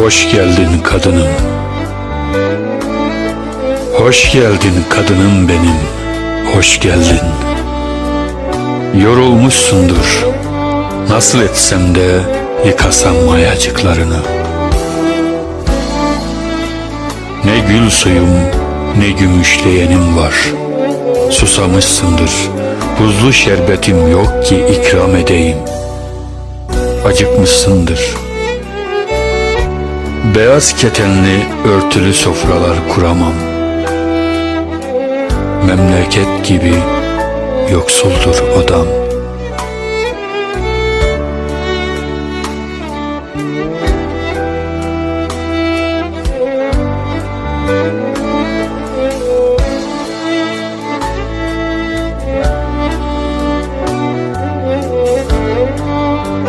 Hoş geldin kadınım. Hoş geldin kadınım benim. Hoş geldin. Yorulmuşsundur. Nasıl etsem de yıkasam mayacıklarını. Ne gül suyum ne gümüşleyenim var. Susamışsındır. Buzlu şerbetim yok ki ikram edeyim. Acıkmışsındır. Beyaz ketenli örtülü sofralar kuramam. Memleket gibi yoksuldur odam.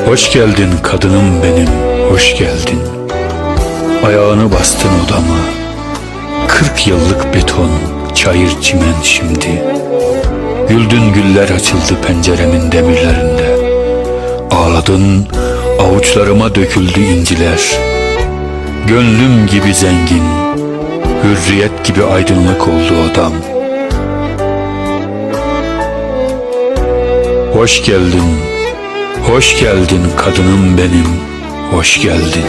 Hoş geldin kadınım benim, hoş geldin. Ayağını bastın odama. Kırk yıllık beton, çayır çimen şimdi. Güldün güller açıldı penceremin demirlerinde. Ağladın, avuçlarıma döküldü inciler. Gönlüm gibi zengin, hürriyet gibi aydınlık oldu odam. Hoş geldin, hoş geldin kadınım benim, hoş geldin.